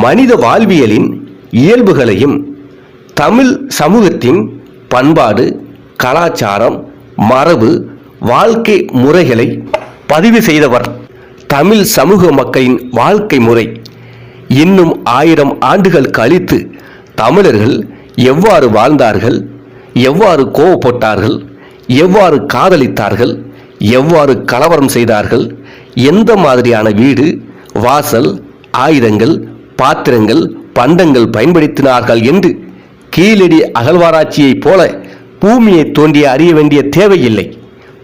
மனித வாழ்வியலின் இயல்புகளையும் தமிழ் சமூகத்தின் பண்பாடு கலாச்சாரம் மரபு வாழ்க்கை முறைகளை பதிவு செய்தவர் தமிழ் சமூக மக்களின் வாழ்க்கை முறை. இன்னும் ஆயிரம் ஆண்டுகள் கழித்து தமிழர்கள் எவ்வாறு வாழ்ந்தார்கள் எவ்வாறு கோவப்பட்டார்கள் எவ்வாறு காதலித்தார்கள் எவ்வாறு கலவரம் செய்தார்கள் எந்த மாதிரியான வீடு வாசல் ஆயுதங்கள் பாத்திரங்கள் பண்டங்கள் பயன்படுத்தினார்கள் என்று கீழடி அகழ்வாராய்ச்சியைப் போல பூமியை தோண்டி அறிய வேண்டிய தேவையில்லை.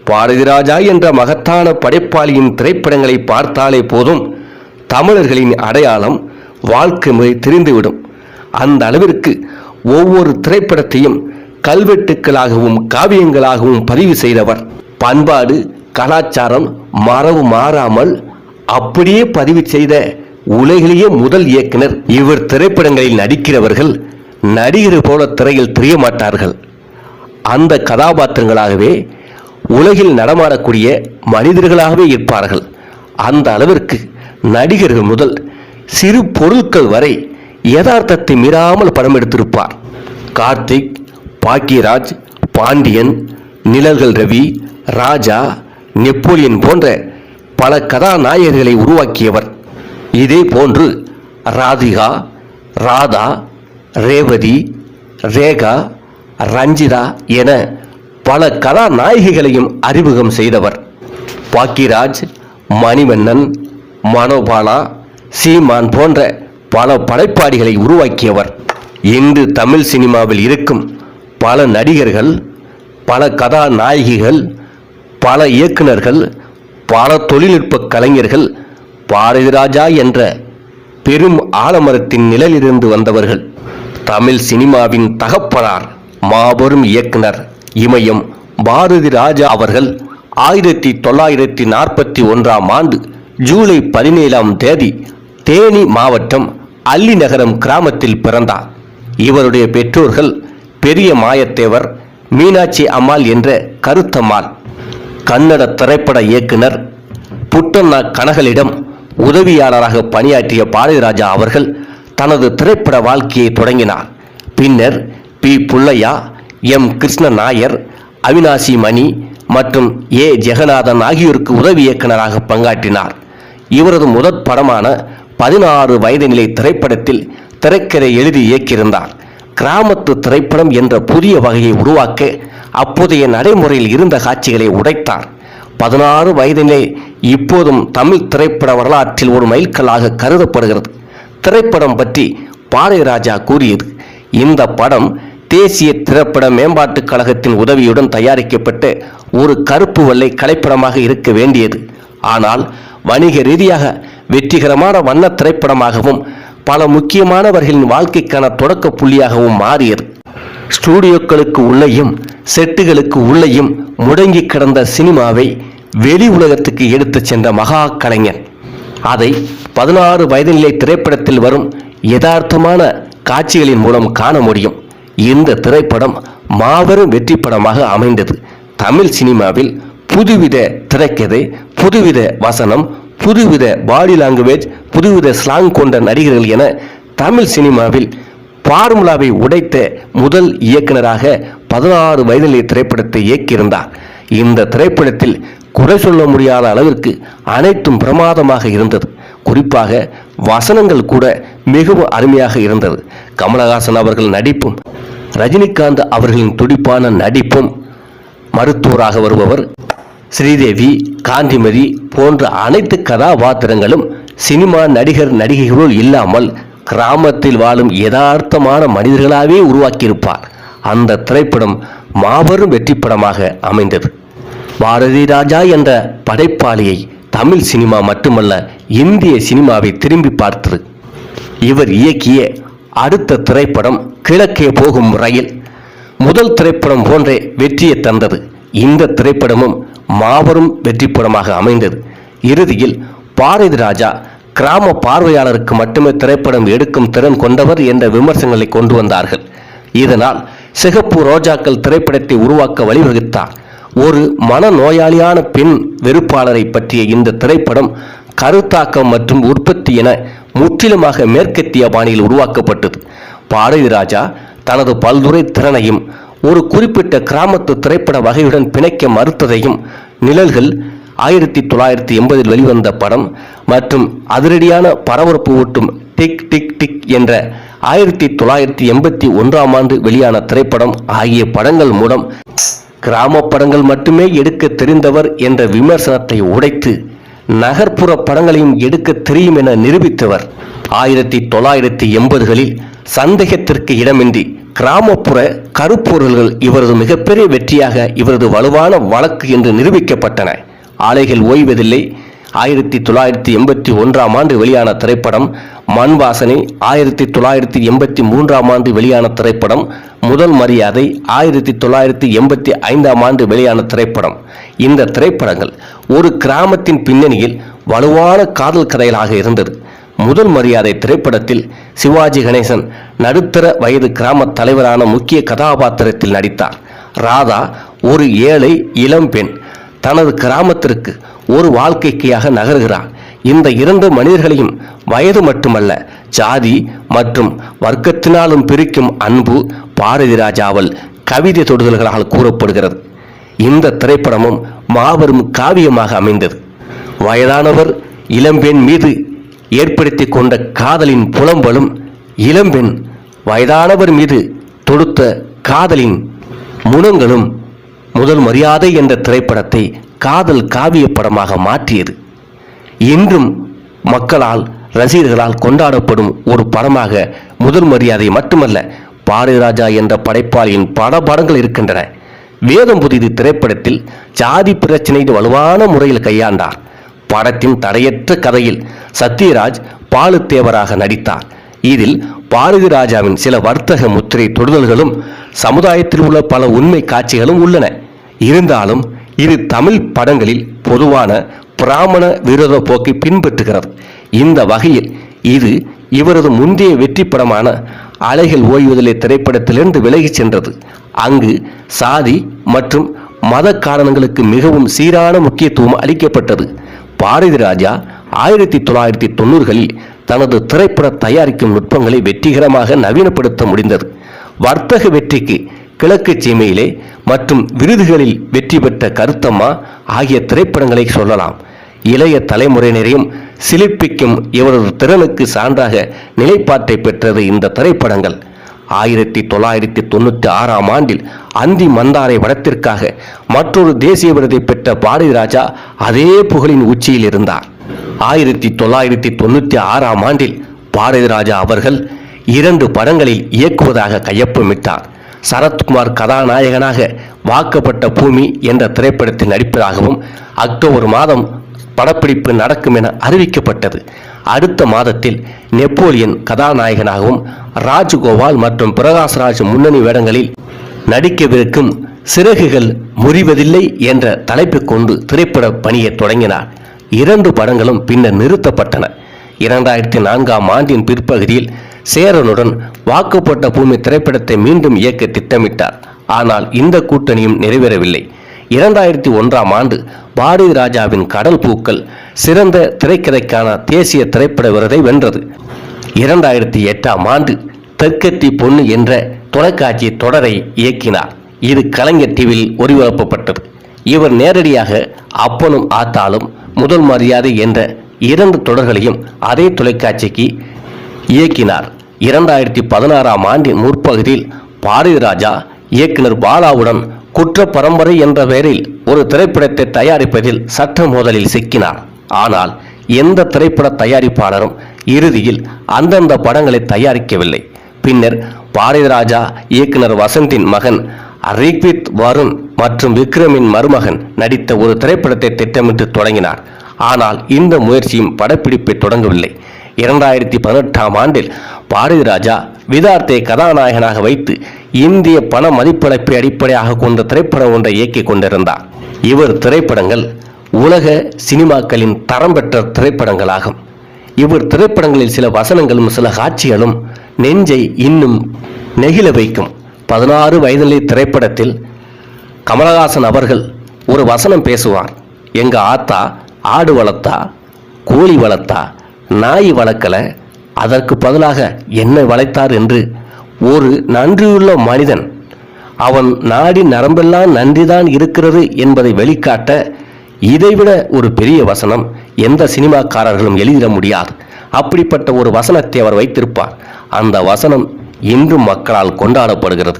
பாரதிராஜா என்ற மகத்தான படைப்பாளியின் திரைப்படங்களை பார்த்தாலே போதும் தமிழர்களின் அடையாளம் வாழ்க்கை முறை தெரிந்துவிடும். அந்த அளவிற்கு ஒவ்வொரு திரைப்படத்தையும் கல்வெட்டுக்களாகவும் காவியங்களாகவும் பதிவு செய்தவர். பண்பாடு கலாச்சாரம் மரபு மாறாமல் அப்படியே பதிவு செய்த உலகிலேயே முதல் இயக்குனர். இவர் திரைப்படங்களில் நடிக்கிறவர்கள் நடிகர் போல திரையில் தெரிய மாட்டார்கள் அந்த கதாபாத்திரங்களாகவே உலகில் நடமாடக்கூடிய மனிதர்களாகவே இருப்பார்கள். அந்த அளவிற்கு நடிகர்கள் முதல் சிறு பொருட்கள் வரை யதார்த்தத்தை மீறாமல் படம் எடுத்திருப்பார். கார்த்திக் பாக்கியராஜ் பாண்டியன் நிழல்கள் ரவி ராஜா நெப்போலியன் போன்ற பல கதாநாயகர்களை உருவாக்கியவர். இதே போன்று ராதிகா ராதா ரேவதி ரேகா ரஞ்சிதா என பல கதாநாயகிகளையும் அறிமுகம் செய்தவர். பாக்கிராஜ் மணிவண்ணன் மனோபாலா சீமான் போன்ற பல படைப்பாடிகளை உருவாக்கியவர். இன்று தமிழ் சினிமாவில் இருக்கும் பல நடிகர்கள் பல கதாநாயகிகள் பல இயக்குனர்கள் பல தொழில்நுட்ப கலைஞர்கள் பாரதிராஜா என்ற பெரும் ஆலமரத்தின் நிழலிலிருந்து வந்தவர்கள். தமிழ் சினிமாவின் தகப்பனார் மாபெரும் இயக்குனர் இமயம் பாரதி ராஜா அவர்கள் ஆயிரத்தி தொள்ளாயிரத்தி நாற்பத்தி ஒன்றாம் ஆண்டு ஜூலை பதினேழாம் தேதி தேனி மாவட்டம் அல்லி நகரம் கிராமத்தில் பிறந்தார். இவருடைய பெற்றோர்கள் பெரிய மாயத்தேவர் மீனாட்சி அம்மாள் என்ற கருத்தம்மாள். கன்னட திரைப்பட இயக்குனர் புட்டண்ணா கனகலிடம் உதவியாளராக பணியாற்றிய பாரதிராஜா அவர்கள் தனது திரைப்பட வாழ்க்கையை தொடங்கினார். பின்னர் பி. புள்ளையா எம். கிருஷ்ண நாயர் அவினாசி மணி மற்றும் ஏ. ஜெகநாதன் ஆகியோருக்கு உதவி இயக்குனராக பங்காற்றினார். இவரது முதற் படமான பதினாறு வயது நிலை திரைப்படத்தில் திரைக்கதை எழுதி இயக்கியிருந்தார். கிராமத்து திரைப்படம் என்ற புதிய வகையை உருவாக்க அப்போதைய நடைமுறையில் இருந்த காட்சிகளை உடைத்தார். பதினாறு வயதிலே இப்போதும் தமிழ் திரைப்பட வரலாற்றில் ஒரு மைல்கல்லாக கருதப்படுகிறது. திரைப்படம் பற்றி பாரதிராஜா கூறியது இந்த படம் தேசிய திரைப்பட மேம்பாட்டுக் கழகத்தின் உதவியுடன் தயாரிக்கப்பட்ட ஒரு கருப்பு வெள்ளை கலைப்படமாக இருக்க வேண்டியது. ஆனால் வணிக ரீதியாக வெற்றிகரமான வண்ண திரைப்படமாகவும் பல முக்கியமானவர்களின் வாழ்க்கைக்கான தொடக்க புள்ளியாகவும் மாறியது. ஸ்டூடியோக்களுக்கு உள்ளேயும் செட்டுகளுக்கு உள்ளேயும் முடங்கி கிடந்த சினிமாவை வெளி உலகத்துக்கு எடுத்துச் சென்ற மகா கலைஞர். அதை பதினாறு வயதுநிலை திரைப்படத்தில் வரும் யதார்த்தமான காட்சிகளின் மூலம் காண முடியும். இந்த திரைப்படம் மாபெரும் வெற்றி படமாக அமைந்தது. தமிழ் சினிமாவில் புதுவித திரைக்கதை புதுவித வசனம் புதுவித பாடி லாங்குவேஜ் புதுவித ஸ்லாங் கொண்ட நடிகர்கள் என தமிழ் சினிமாவில் ஃபார்முலாவை உடைத்த முதல் இயக்குனராக பதினாறு வயதிலே திரைப்படத்தை இயக்கியிருந்தார். இந்த திரைப்படத்தில் குறை சொல்ல முடியாத அளவிற்கு அனைத்தும் பிரமாதமாக இருந்தது. குறிப்பாக வசனங்கள் கூட மிகவும் அருமையாக இருந்தது. கமலஹாசன் அவர்கள் நடிப்பும் ரஜினிகாந்த் அவர்களின் துடிப்பான நடிப்பும் மருத்துவராக வருபவர் ஸ்ரீதேவி காந்திமதி போன்ற அனைத்து கதாபாத்திரங்களும் சினிமா நடிகர் நடிகைகளுள் இல்லாமல் கிராமத்தில் வாழும் யதார்த்தமான மனிதர்களாகவே உருவாக்கியிருப்பார். அந்த திரைப்படம் மாபெரும் வெற்றி படமாக அமைந்தது. பாரதி ராஜா என்ற படைப்பாளியை தமிழ் சினிமா மட்டுமல்ல இந்திய சினிமாவை திரும்பி பார்த்தது. இவர் இயக்கிய அடுத்த திரைப்படம் கிழக்கே போகும் ரயில். முதல் திரைப்படம் போன்றே வெற்றியை தந்தது. இந்த திரைப்படமும் மாபெரும் வெற்றி படமாக அமைந்தது. இறுதியில் பாரதி ராஜா கிராம பார்வையாளருக்கு மட்டுமே திரைப்படம் எடுக்கும் திறன் கொண்டவர் என்ற விமர்சனங்களை கொண்டு வந்தார்கள். இதனால் சிகப்பு ரோஜாக்கள் திரைப்படத்தை உருவாக்க வழிவகுத்தார். ஒரு மனநோயாளியான பெண் வெறுப்பாளரை பற்றிய இந்த திரைப்படம் கருத்தாக்கம் மற்றும் உற்பத்தி என முற்றிலுமாக மேற்கத்திய பாணியில் உருவாக்கப்பட்டது. பாரதி ராஜா தனது பல்துறை திறனையும் ஒரு குறிப்பிட்ட கிராமத்து திரைப்பட வகையுடன் பிணைக்க மறுத்ததையும் நிழல்கள் ஆயிரத்தி தொள்ளாயிரத்தி எண்பதில் வெளிவந்த படம் மற்றும் அதிரடியான பரபரப்பு ஊட்டும் டிக் டிக் டிக் என்ற ஆயிரத்தி தொள்ளாயிரத்தி எண்பத்தி ஒன்றாம் ஆண்டு வெளியான திரைப்படம் ஆகிய படங்கள் மூலம் கிராம படங்கள் மட்டுமே எடுக்க தெரிந்தவர் என்ற விமர்சனத்தை உடைத்து நகர்ப்புற படங்களையும் எடுக்க தெரியும் என நிரூபித்தவர். ஆயிரத்தி தொள்ளாயிரத்தி எண்பதுகளில் சந்தேகத்திற்கு இடமின்றி கிராமப்புற கருப்பொருள்கள் இவரது மிகப்பெரிய வெற்றியாக இவரது வலுவான வழக்கு என்று நிரூபிக்கப்பட்டன. ஆலைகள் ஓய்வதில்லை ஆயிரத்தி தொள்ளாயிரத்தி எண்பத்தி ஒன்றாம் ஆண்டு வெளியான திரைப்படம் மண் வாசனை ஆயிரத்தி தொள்ளாயிரத்தி எண்பத்தி மூன்றாம் ஆண்டு வெளியான திரைப்படம் முதல் மரியாதை ஆயிரத்தி தொள்ளாயிரத்தி எண்பத்தி ஐந்தாம் ஆண்டு வெளியான திரைப்படம். இந்த திரைப்படங்கள் ஒரு கிராமத்தின் பின்னணியில் வலுவான காதல் கதைகளாக இருந்தது. முதல் மரியாதை திரைப்படத்தில் சிவாஜி கணேசன் நடுத்தர வயது கிராம தலைவரான முக்கிய கதாபாத்திரத்தில் நடித்தார். ராதா ஒரு ஏழை இளம்பெண் தனது கிராமத்திற்கு ஒரு வாழ்க்கைக்கையாக நகர்கிறான் இந்த இரண்டு மனிதர்களையும் வயது மட்டுமல்ல ஜாதி மற்றும் வர்க்கத்தினாலும் பிரிக்கும் அன்பு பாரதி ராஜாவல் கவிதை தொடுதல்களால் கூறப்படுகிறது. இந்த திரைப்படமும் மாபெரும் காவியமாக அமைந்தது. வயதானவர் இளம்பெண் மீது ஏற்படுத்தி கொண்ட காதலின் புலம்பலும் இளம்பெண் வயதானவர் மீது தொடுத்த காதலின் முனங்களும் முதல் மரியாதை என்ற திரைப்படத்தை காதல் காவிய படமாக மாற்றியது. இன்றும் மக்களால் ரசிகர்களால் கொண்டாடப்படும் ஒரு படமாக முதல் மரியாதை மட்டுமல்ல பாரதிராஜா என்ற படைப்பாளியின் பல படங்கள் இருக்கின்றன. வேதம் புதிது திரைப்படத்தில் ஜாதி பிரச்சினை வலுவான முறையில் கையாண்டார். படத்தின் தடையற்ற கதையில் சத்யராஜ் பாலுத்தேவராக நடித்தார். இதில் பாரதிராஜாவின் சில வர்த்தக முத்திரை தொடுதல்களும் சமுதாயத்தில் உள்ள பல உண்மை காட்சிகளும் உள்ளன. இருந்தாலும் இது தமிழ் படங்களில் பொதுவான பிராமண விரோத போக்கை பின்பற்றுகிறது. இந்த வகையில் இது இவரது முந்தைய வெற்றி படமான அலைகள் ஓய்வதில்லை திரைப்படத்திலிருந்து விலகிச் சென்றது. அங்கு சாதி மற்றும் மத காரணங்களுக்கு மிகவும் சீரான முக்கியத்துவம் அளிக்கப்பட்டது. பாரதி ராஜா ஆயிரத்தி தொள்ளாயிரத்தி தொண்ணூறுகளில் தனது திரைப்பட தயாரிக்கும் நுட்பங்களை வெற்றிகரமாக நவீனப்படுத்த முடிந்தது. வர்த்தக வெற்றிக்கு கிழக்கு சீமையிலே மற்றும் விருதுகளில் வெற்றி பெற்ற கருத்தம்மா ஆகிய திரைப்படங்களை சொல்லலாம். இளைய தலைமுறையினரையும் சிலிர்ப்பிக்கும் இவரது திறனுக்கு சான்றாக நிலைப்பாட்டை பெற்றது இந்த திரைப்படங்கள். ஆயிரத்தி தொள்ளாயிரத்தி தொண்ணூற்றி ஆறாம் ஆண்டில் அந்தி மந்தாரை படத்திற்காக மற்றொரு தேசிய விருதை பெற்ற பாரதி ராஜா அதே புகழின் உச்சியில் இருந்தார். ஆயிரத்தி தொள்ளாயிரத்தி தொண்ணூற்றி ஆறாம் ஆண்டில் பாரதி ராஜா அவர்கள் இரண்டு படங்களில் இயக்குவதாக கையொப்பமிட்டார். சரத்குமார் கதாநாயகனாக வாக்கப்பட்ட பூமி என்ற திரைப்படத்தில் நடிப்பதாகவும் அக்டோபர் மாதம் படப்பிடிப்பு நடக்கும் என அறிவிக்கப்பட்டது. அடுத்த மாதத்தில் நெப்போலியன் கதாநாயகனாகவும் ராஜ்கோபால் மற்றும் பிரகாஷ்ராஜ் முன்னணி வேடங்களில் நடிக்கவிருக்கும் சிறகுகள் முறிவதில்லை என்ற தலைப்பு கொண்டு திரைப்பட பணியை தொடங்கினார். இரண்டு படங்களும் பின்னர் நிறுத்தப்பட்டன. இரண்டாயிரத்தி நான்காம் ஆண்டின் பிற்பகுதியில் சேரனுடன் வாக்குப்பட்ட பூமி திரைப்படத்தை மீண்டும் இயக்க திட்டமிட்டார். ஆனால் இந்த கூட்டணியும் நிறைவேறவில்லை. இரண்டாயிரத்தி ஒன்றாம் ஆண்டு பாரதி ராஜாவின் கடல் பூக்கள் சிறந்த திரைக்கதைக்கான தேசிய திரைப்பட விருதை வென்றது. இரண்டாயிரத்தி எட்டாம் ஆண்டு தெற்கத்தி பொண்ணு என்ற தொலைக்காட்சி தொடரை இயக்கினார். இது கலைஞர் டிவியில் ஒளிபரப்பப்பட்டது. இவர் நேரடியாக அப்பனும் ஆத்தாலும் முதல் மரியாதை என்ற இரண்டு தொடர்களையும் அதே தொலைக்காட்சிக்கு இயக்கினார். இரண்டாயிரத்தி பதினாறாம் ஆண்டின் முற்பகுதியில் பாரதிராஜா இயக்குனர் பாலாவுடன் குற்ற பரம்பரை என்ற பெயரில் ஒரு திரைப்படத்தை தயாரிப்பதில் சட்ட மோதலில் சிக்கினார். ஆனால் எந்த திரைப்பட தயாரிப்பாளரும் இறுதியில் அந்தந்த படங்களை தயாரிக்கவில்லை. பின்னர் பாரதிராஜா இயக்குனர் வசந்தின் மகன் ரிக்வித் வருண் மற்றும் விக்ரமின் மருமகன் நடித்த ஒரு திரைப்படத்தை திட்டமிட்டு தொடங்கினார். ஆனால் இந்த முயற்சியும் படப்பிடிப்பை தொடங்கவில்லை. இரண்டாயிரத்தி பதினெட்டாம் ஆண்டில் பாரதி ராஜா விதார்த்தை கதாநாயகனாக வைத்து இந்திய பண மதிப்பிழப்பை அடிப்படையாக கொண்ட திரைப்படம் ஒன்றை இயக்கிக் கொண்டிருந்தார். இவர் திரைப்படங்கள் உலக சினிமாக்களின் தரம் பெற்ற திரைப்படங்களாகும். இவர் திரைப்படங்களில் சில வசனங்களும் சில காட்சிகளும் நெஞ்சை இன்னும் நெகிழ வைக்கும். பதினாறு வயதிலே திரைப்படத்தில் கமலஹாசன் அவர்கள் ஒரு வசனம் பேசுவார். எங்கள் ஆத்தா ஆடு வளர்த்தா கோழி வளர்த்தா நாய் வளர்க்கல அதற்கு பதிலாக என்னை வளைத்தார் என்று ஒரு நன்றியுள்ள மனிதன் அவன் நாடி நரம்பெல்லாம் நன்றிதான் இருக்கிறது என்பதை வெளிக்காட்ட இதைவிட ஒரு பெரிய வசனம் எந்த சினிமாக்காரர்களும் எழுதிட முடியாது. அப்படிப்பட்ட ஒரு வசனத்தை அவர் வைத்திருப்பார். அந்த வசனம் இன்றும் மக்களால் கொண்டாடப்படுகிறது.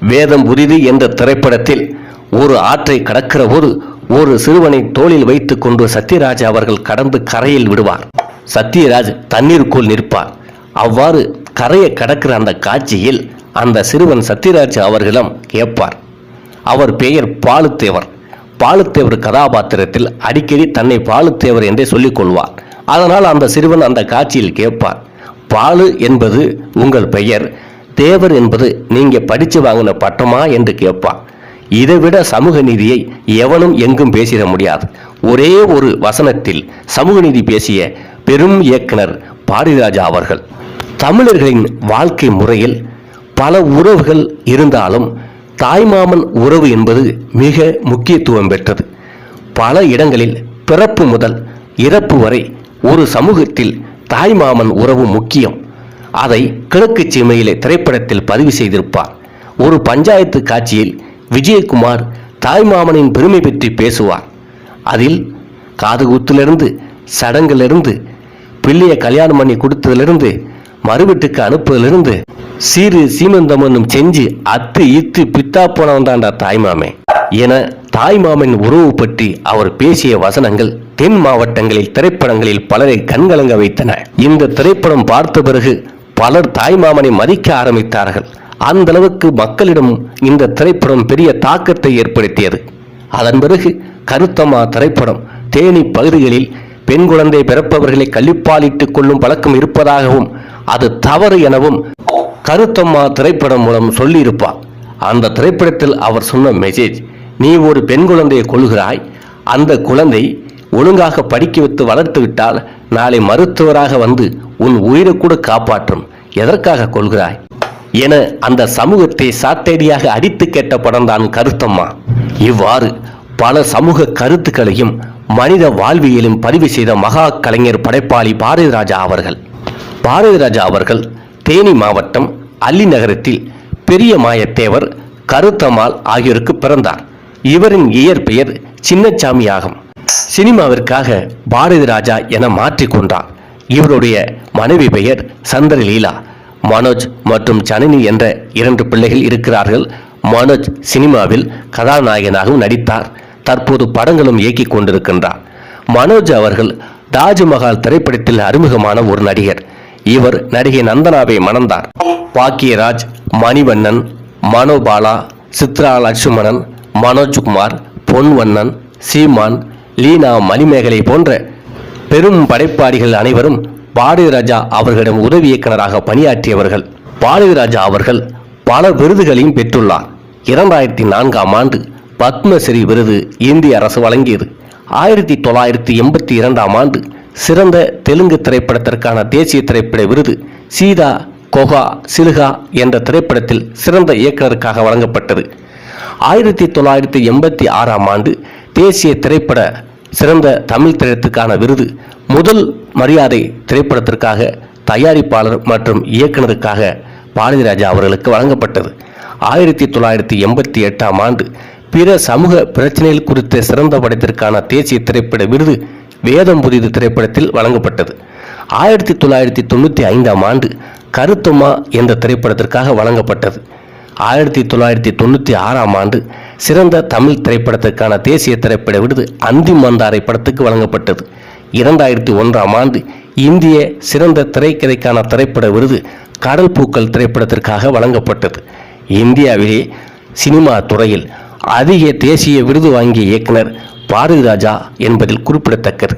வேதம் புரிது என்ற திரைப்படத்தில் ஒரு ஆற்றை கடக்கிற போது ஒரு சிறுவனை தோளில் வைத்துக்கொண்டு சத்யராஜா அவர்கள் கடந்து கரையில் விடுவார். சத்யராஜ் தண்ணீருக்குள் நிற்பார். அவ்வாறு கரையை கடக்கிற அந்த காட்சியில் அந்த சிறுவன் சத்யராஜ் அவர்களும் கேட்பார். அவர் பெயர் பாலுத்தேவர். பாலுத்தேவர் கதாபாத்திரத்தில் அடிக்கடி தன்னை பாலுத்தேவர் என்றே சொல்லிக் கொள்வார். அதனால் அந்த சிறுவன் அந்த காட்சியில் கேட்பார். பாலு என்பது உங்கள் பெயர். தேவர் என்பது நீங்கள் படித்து வாங்கின பட்டமா என்று கேட்பார். இதைவிட சமூக நீதியை எவனும் எங்கும் பேசிட முடியாது. ஒரே ஒரு வசனத்தில் சமூக நீதி பேசிய பெரும் இயக்குனர் பாரதிராஜா அவர்கள். தமிழர்களின் வாழ்க்கை முறையில் பல உறவுகள் இருந்தாலும் தாய்மாமன் உறவு என்பது மிக முக்கியத்துவம் பெற்றது. பல இடங்களில் பிறப்பு முதல் இறப்பு வரை ஒரு சமூகத்தில் தாய்மாமன் உறவு முக்கியம். அதை கிழக்கு சீமையிலே திரைப்படத்தில் பதிவு செய்திருப்பார். ஒரு பஞ்சாயத்து காட்சியில் விஜயகுமார் தாய்மாமனின் பெருமை பற்றி பேசுவார். அதில் காதுகுத்திலிருந்து சடங்கிலிருந்து பிள்ளைய கல்யாணம் பண்ணி கொடுத்ததிலிருந்து மறுவீட்டுக்கு அனுப்புதிலிருந்து சீரு சீமந்தமனும் செஞ்சு அத்து இத்து பித்தா போனவன் தாண்டா தாய்மாமே என தாய்மாமன் உறவு பற்றி அவர் பேசிய வசனங்கள் தென் மாவட்டங்களில் திரைப்படங்களில் பலரை கண்கலங்க வைத்தன. இந்த திரைப்படம் பார்த்த பிறகு பலர் தாய்மாமனை மதிக்க ஆரம்பித்தார்கள். அந்த அளவுக்கு மக்களிடம் இந்த திரைப்படம் பெரிய தாக்கத்தை ஏற்படுத்தியது. அதன் பிறகு கருத்தம்மா திரைப்படம் தேனி பகுதிகளில் பெண் குழந்தை பிறப்பவர்களை கள்ளிப்பாலிட்டுக் கொள்ளும் பழக்கம் இருப்பதாகவும் அது தவறு எனவும் கருத்தம்மா திரைப்படம் மூலம் சொல்லியிருப்பார் அந்த திரைப்படத்தில் அவர் சொன்ன மெசேஜ் நீ ஒரு பெண் குழந்தையை கொள்கிறாய் அந்த குழந்தை ஒழுங்காக படிக்க வைத்து வளர்த்து விட்டால் நாளை மருத்துவராக வந்து உன் உயிரை கூட காப்பாற்றும். எதற்காக கொள்கிறாய் என அந்த சமூகத்தை சாட்டடியாக அடித்து கேட்ட படம் தான் கருத்தம்மா. இவ்வாறு பல சமூக கருத்துக்களையும் மனித வாழ்வியலும் பதிவு செய்த மகா கலைஞர் படைப்பாளி பாரதி ராஜா அவர்கள். பாரதி ராஜா அவர்கள் தேனி மாவட்டம் அல்லி நகரத்தில் பெரிய மாயத்தேவர் கருத்தம்மாள் ஆகியோருக்கு பிறந்தார். இவரின் இயற்பெயர் சின்னச்சாமி ஆகும். சினிமாவிற்காக பாரதி ராஜா என மாற்றிக்கொண்டார் இவருடைய மனைவி பெயர் சந்திரலீலா மனோஜ் மற்றும் ஜனனி என்ற இரண்டு பிள்ளைகள் இருக்கிறார்கள். மனோஜ் சினிமாவில் கதாநாயகனாகவும் நடித்தார். தற்போது படங்களும் இயக்கிக் கொண்டிருக்கின்றார். மனோஜ் அவர்கள் தாஜ்மஹால் திரைப்படத்தில் அறிமுகமான ஒரு நடிகர். இவர் நடிகை நந்தனாவை மணந்தார். பாக்கியராஜ் மணிவண்ணன் மனோபாலா சித்ரா லட்சுமணன் மனோஜ்குமார் பொன்வண்ணன் சீமான் லீனா மணிமேகலை போன்ற பெரும் படைப்பாளிகள் அனைவரும் பாரதிராஜா அவர்களிடம் உதவி இயக்குனராக பணியாற்றியவர்கள். பாரதிராஜா அவர்கள் பல விருதுகளையும் பெற்றுள்ளார். இரண்டாயிரத்தி நான்காம் ஆண்டு பத்மஸ்ரீ விருது இந்திய அரசு வழங்கியது. ஆயிரத்தி தொள்ளாயிரத்தி எண்பத்தி இரண்டாம் ஆண்டு சிறந்த தெலுங்கு திரைப்படத்திற்கான தேசிய திரைப்பட விருது சீதா கொஹா சிலுகா என்ற திரைப்படத்தில் சிறந்த இயக்குனருக்காக வழங்கப்பட்டது. ஆயிரத்தி தொள்ளாயிரத்தி எண்பத்தி ஆறாம் ஆண்டு தேசிய திரைப்பட சிறந்த தமிழ் திரைப்படத்துக்கான விருது முதல் மரியாதை திரைப்படத்திற்காக தயாரிப்பாளர் மற்றும் இயக்குனருக்காக பாரதிராஜா அவர்களுக்கு வழங்கப்பட்டது. ஆயிரத்தி தொள்ளாயிரத்தி எண்பத்தி எட்டாம் ஆண்டு பிற சமூக பிரச்சனைகள் குறித்த சிறந்த படத்திற்கான தேசிய திரைப்பட விருது வேதம் புதிது திரைப்படத்தில் வழங்கப்பட்டது. ஆயிரத்தி தொள்ளாயிரத்தி தொண்ணூற்றி ஐந்தாம் ஆண்டு கருத்துமா என்ற திரைப்படத்திற்காக வழங்கப்பட்டது. ஆயிரத்தி தொள்ளாயிரத்தி தொண்ணூற்றி ஆறாம் ஆண்டு சிறந்த தமிழ் திரைப்படத்திற்கான தேசிய திரைப்பட விருது அந்தி மந்தாரை படத்துக்கு வழங்கப்பட்டது. இரண்டாயிரத்தி ஒன்றாம் ஆண்டு இந்திய சிறந்த திரைக்கதைக்கான திரைப்பட விருது கடல் பூக்கள் திரைப்படத்திற்காக வழங்கப்பட்டது. இந்தியாவிலே சினிமா துறையில் அதிக தேசிய விருது வாங்கிய இயக்குனர் பாரதிராஜா என்பதில் குறிப்பிடத்தக்கது.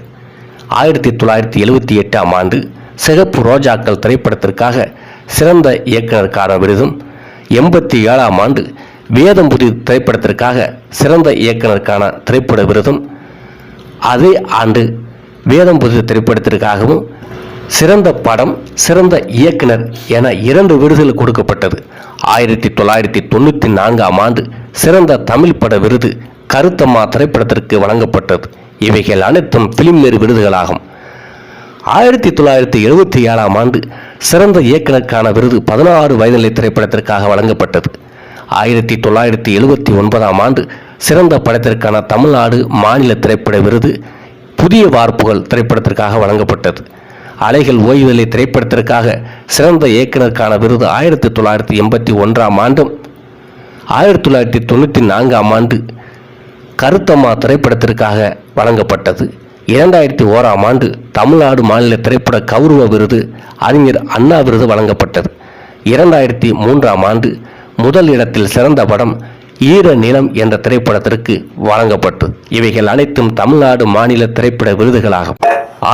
ஆயிரத்தி தொள்ளாயிரத்தி எழுவத்தி எட்டாம் ஆண்டு சிகப்பு ரோஜாக்கள் திரைப்படத்திற்காக சிறந்த இயக்குனருக்கான விருதும் எண்பத்தி ஏழாம் ஆண்டு வேதம்புதி திரைப்படத்திற்காக சிறந்த இயக்குனருக்கான திரைப்பட விருதும் அதே ஆண்டு வேதம் புதி திரைப்படத்திற்காகவும் சிறந்த படம் சிறந்த இயக்குனர் என இரண்டு விருதுகள் கொடுக்கப்பட்டது. ஆயிரத்தி தொள்ளாயிரத்தி தொண்ணூற்றி நான்காம் ஆண்டு சிறந்த தமிழ் பட விருது கருத்தம்மா திரைப்படத்திற்கு வழங்கப்பட்டது. இவைகள் அனைத்தும் பிலிம்மேர் விருதுகளாகும். ஆயிரத்தி தொள்ளாயிரத்தி எழுபத்தி ஏழாம் ஆண்டு சிறந்த இயக்குனருக்கான விருது பதினாறு வயதிலை திரைப்படத்திற்காக வழங்கப்பட்டது. ஆயிரத்தி தொள்ளாயிரத்தி எழுபத்தி ஒன்பதாம் ஆண்டு சிறந்த படத்திற்கான தமிழ்நாடு மாநில திரைப்பட விருது புதிய வார்ப்புகள் திரைப்படத்திற்காக வழங்கப்பட்டது. அலைகள் ஓய்வில்லை திரைப்படத்திற்காக சிறந்த இயக்குனருக்கான விருது ஆயிரத்தி தொள்ளாயிரத்தி எண்பத்தி ஒன்றாம் ஆண்டும் ஆயிரத்தி தொள்ளாயிரத்தி தொண்ணூற்றி நான்காம் ஆண்டு கருத்தம்மா திரைப்படத்திற்காக வழங்கப்பட்டது. இரண்டாயிரத்தி ஓராம் ஆண்டு தமிழ்நாடு மாநில திரைப்பட கௌரவ விருது அறிஞர் அண்ணா விருது வழங்கப்பட்டது. இரண்டாயிரத்தி மூன்றாம் ஆண்டு முதல் இடத்தில் சிறந்த படம் ஈர நிலம் என்ற திரைப்படத்திற்கு வழங்கப்பட்டது இவைகள் அனைத்தும் தமிழ்நாடு மாநில திரைப்பட விருதுகளாகும்.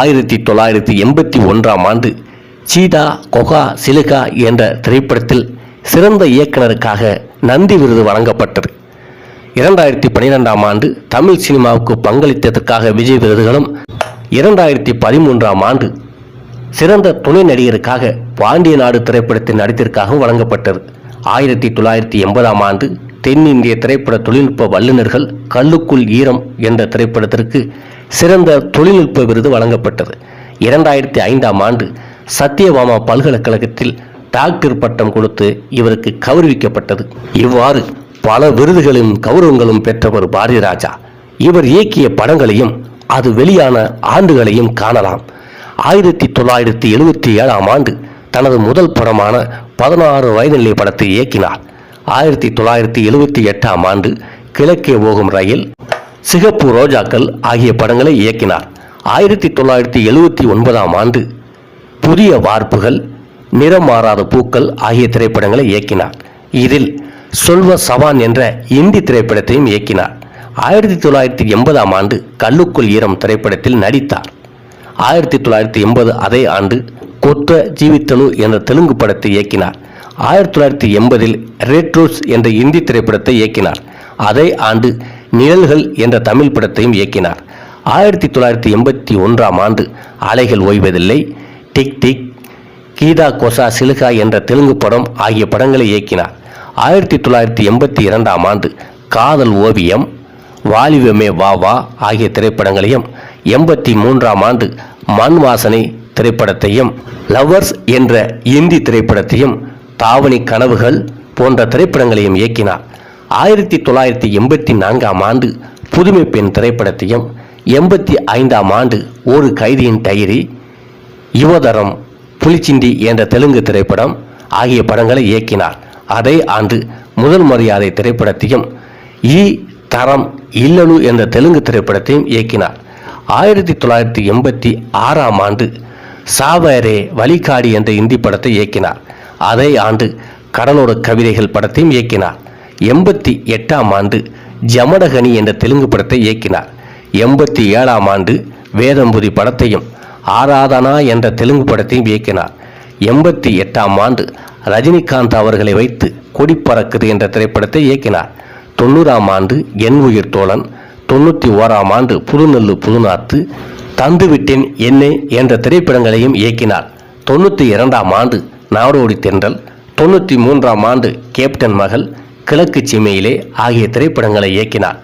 ஆயிரத்தி தொள்ளாயிரத்தி எண்பத்தி ஒன்றாம் ஆண்டு சீதா கொகா சிலுகா என்ற திரைப்படத்தில் சிறந்த இயக்குனருக்காக நந்தி விருது வழங்கப்பட்டது. இரண்டாயிரத்தி பன்னிரெண்டாம் ஆண்டு தமிழ் சினிமாவுக்கு பங்களித்ததற்காக விஜய் விருதுகளும் இரண்டாயிரத்தி பதிமூன்றாம் ஆண்டு சிறந்த துணை நடிகருக்காக பாண்டிய நாடு திரைப்படத்தின் நடித்திற்காகவும் வழங்கப்பட்டது. ஆயிரத்தி தொள்ளாயிரத்தி எண்பதாம் ஆண்டு தென்னிந்திய திரைப்பட தொழில்நுட்ப வல்லுநர்கள் கல்லுக்குள் ஈரம் என்ற திரைப்படத்திற்கு சிறந்த தொழில்நுட்ப விருது வழங்கப்பட்டது. இரண்டாயிரத்தி ஐந்தாம் ஆண்டு சத்யபாமா பல்கலைக்கழகத்தில் டாக்டர் பட்டம் கொடுத்து இவருக்கு கௌரவிக்கப்பட்டது. இவ்வாறு பல விருதுகளும் கௌரவங்களும் பெற்றவர் பாரதிராஜா இவர் இயக்கிய படங்களையும் அது வெளியான ஆண்டுகளையும் காணலாம். ஆயிரத்தி தொள்ளாயிரத்தி எழுபத்தி ஏழாம் ஆண்டு தனது முதல் படமான பதினாறு வயதிலே படத்தை இயக்கினார். ஆயிரத்தி தொள்ளாயிரத்தி எழுபத்தி எட்டாம் ஆண்டு கிழக்கே போகும் ரயில் சிகப்பு ரோஜாக்கள் ஆகிய படங்களை இயக்கினார். ஆயிரத்தி தொள்ளாயிரத்தி எழுபத்தி ஒன்பதாம் ஆண்டு புதிய வார்ப்புகள் நிறம் மாறாத பூக்கள் ஆகிய திரைப்படங்களை இயக்கினார். இதில் சொல்வ சவான் என்ற இந்தி திரைப்படத்தையும் இயக்கினார். ஆயிரத்தி தொள்ளாயிரத்தி எண்பதாம் ஆண்டு கல்லுக்குள் ஈரம் திரைப்படத்தில் நடித்தார். ஆயிரத்தி தொள்ளாயிரத்தி எண்பது அதே ஆண்டு கொத்த ஜீவித்தனு என்ற தெலுங்கு படத்தை இயக்கினார். ஆயிரத்தி தொள்ளாயிரத்தி எண்பதில் ரெட் ரோஸ் என்ற இந்தி திரைப்படத்தை இயக்கினார். அதே ஆண்டு நிழல்கள் என்ற தமிழ் படத்தையும் இயக்கினார். ஆயிரத்தி தொள்ளாயிரத்தி எண்பத்தி ஒன்றாம் ஆண்டு அலைகள் ஓய்வதில்லை. டிக் டிக் கீதா கொசா சிலுகா என்ற தெலுங்கு படம் ஆகிய படங்களை இயக்கினார். ஆயிரத்தி தொள்ளாயிரத்தி எண்பத்தி இரண்டாம் ஆண்டு காதல் ஓவியம் வாலிபமே வா வா ஆகிய திரைப்படங்களையும் எண்பத்தி மூன்றாம் ஆண்டு மண் வாசனை திரைப்படத்தையும் லவ்வர்ஸ் என்ற இந்தி திரைப்படத்தையும் தாவணி கனவுகள் போன்ற திரைப்படங்களையும் இயக்கினார். ஆயிரத்தி தொள்ளாயிரத்தி எண்பத்தி நான்காம் ஆண்டு புதுமை பெண் திரைப்படத்தையும் எண்பத்தி ஐந்தாம் ஆண்டு ஒரு கைதியின் டைரி யுவதரம் புலிச்சிண்டி என்ற தெலுங்கு திரைப்படம் ஆகிய படங்களை இயக்கினார். அதே ஆண்டு முதல் மரியாதை திரைப்படத்தையும் ஈ தரம் இல்லலு என்ற தெலுங்கு திரைப்படத்தையும் இயக்கினார். ஆயிரத்தி தொள்ளாயிரத்தி எண்பத்தி ஆறாம் ஆண்டு சாவரே வழிகாடி என்ற இந்தி படத்தை இயக்கினார். அதே ஆண்டு கடலோர கவிதைகள் படத்தையும் இயக்கினார். எண்பத்தி எட்டாம் ஆண்டு ஜமடகனி என்ற தெலுங்கு படத்தை இயக்கினார். எண்பத்தி ஏழாம் ஆண்டு வேதம்புதி படத்தையும் ஆராதனா என்ற தெலுங்கு படத்தையும் இயக்கினார். எண்பத்தி எட்டாம் ஆண்டு ரஜினிகாந்த் அவர்களை வைத்து கொடி பறக்குது என்ற திரைப்படத்தை இயக்கினார். தொண்ணூறாம் ஆண்டு என் உயிர் தோழன் தொண்ணூற்றி ஓராம் ஆண்டு புதுநெல்லு புதுநாத்து தந்துவிட்டேன் என்னே என்ற திரைப்படங்களையும் இயக்கினார். தொண்ணூற்றி இரண்டாம் ஆண்டு நாடோடி தென்றல் தொண்ணூற்றி மூன்றாம் ஆண்டு கேப்டன் மகள் கிழக்கு சீமையிலே ஆகிய திரைப்படங்களை இயக்கினார்.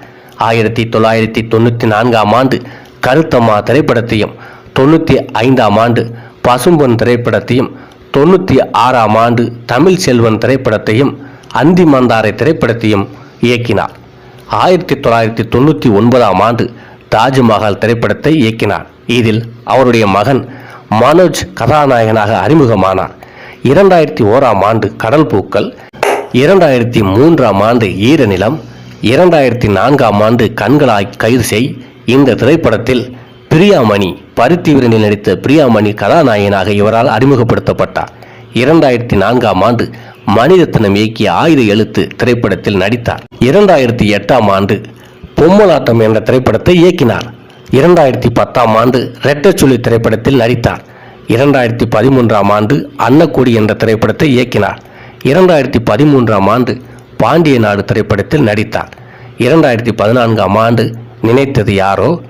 ஆயிரத்தி தொள்ளாயிரத்தி தொண்ணூற்றி நான்காம் ஆண்டு கருத்தம்மா திரைப்படத்தையும் தொண்ணூற்றி ஐந்தாம் ஆண்டு பசும்பொன் திரைப்படத்தையும் தொண்ணூற்றி ஆறாம் ஆண்டு தமிழ் செல்வன் திரைப்படத்தையும் அந்தி மந்தாரை திரைப்படத்தையும் இயக்கினார். ஆயிரத்தி தொள்ளாயிரத்தி தொண்ணூற்றி ஒன்பதாம் ஆண்டு தாஜ்மஹால் திரைப்படத்தை இயக்கினார். இதில் அவருடைய மகன் மனோஜ் கதாநாயகனாக அறிமுகமானார். இரண்டாயிரத்தி ஓராம் ஆண்டு கடல் பூக்கள் இரண்டாயிரத்தி மூன்றாம் ஆண்டு ஈரநிலம் இரண்டாயிரத்தி நான்காம் ஆண்டு கண்களாய் கைது செய் இந்த திரைப்படத்தில் பிரியாமணி பருத்திவீரனில் நடித்த பிரியாமணி கதாநாயகனாக இவரால் அறிமுகப்படுத்தப்பட்டார். இரண்டாயிரத்தி நான்காம் ஆண்டு மணிரத்னம் இயக்கிய ஆயுத எழுத்து திரைப்படத்தில் நடித்தார். இரண்டாயிரத்தி எட்டாம் ஆண்டு பொம்மலாட்டம் என்ற திரைப்படத்தை இயக்கினார். இரண்டாயிரத்தி பத்தாம் ஆண்டு ரெட்டச்சுள்ளி திரைப்படத்தில் நடித்தார். இரண்டாயிரத்தி பதிமூன்றாம் ஆண்டு அன்னக்கொடி என்ற திரைப்படத்தை இயக்கினார். இரண்டாயிரத்தி பதிமூன்றாம் ஆண்டு பாண்டிய நாடு திரைப்படத்தில் நடித்தார். இரண்டாயிரத்தி பதினான்காம் ஆண்டு நினைத்தது யாரோ?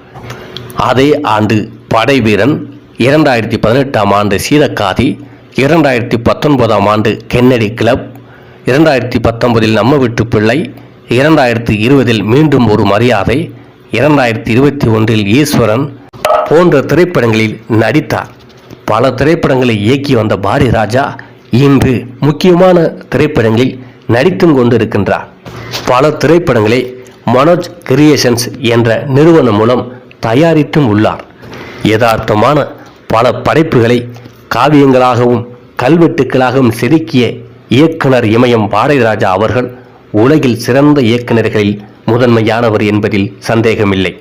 அதே ஆண்டு படை வீரன் இரண்டாயிரத்தி பதினெட்டாம் ஆண்டு சீதக்காதி இரண்டாயிரத்தி பத்தொன்பதாம் ஆண்டு கென்னடி கிளப் இரண்டாயிரத்தி பத்தொன்பதில் நம்ம வீட்டு பிள்ளை இரண்டாயிரத்தி இருபதில் மீண்டும் ஒரு மரியாதை இரண்டாயிரத்தி இருபத்தி ஒன்றில் ஈஸ்வரன் போன்ற திரைப்படங்களில் நடித்தார். பல திரைப்படங்களை இயக்கி வந்த பாரதி ராஜா இன்று முக்கியமான திரைப்படங்களில் நடித்தும் கொண்டிருக்கின்றார். பல திரைப்படங்களை மனோஜ் கிரியேஷன்ஸ் என்ற நிறுவனம் மூலம் தயாரித்தும் உள்ளார். யதார்த்தமான பல படைப்புகளை காவியங்களாகவும் கல்வெட்டுக்களாகவும் செதுக்கிய இயக்குனர் இமயம் பாரதிராஜா அவர்கள் உலகில் சிறந்த இயக்குனர்களில் முதன்மையானவர் என்பதில் சந்தேகமில்லை.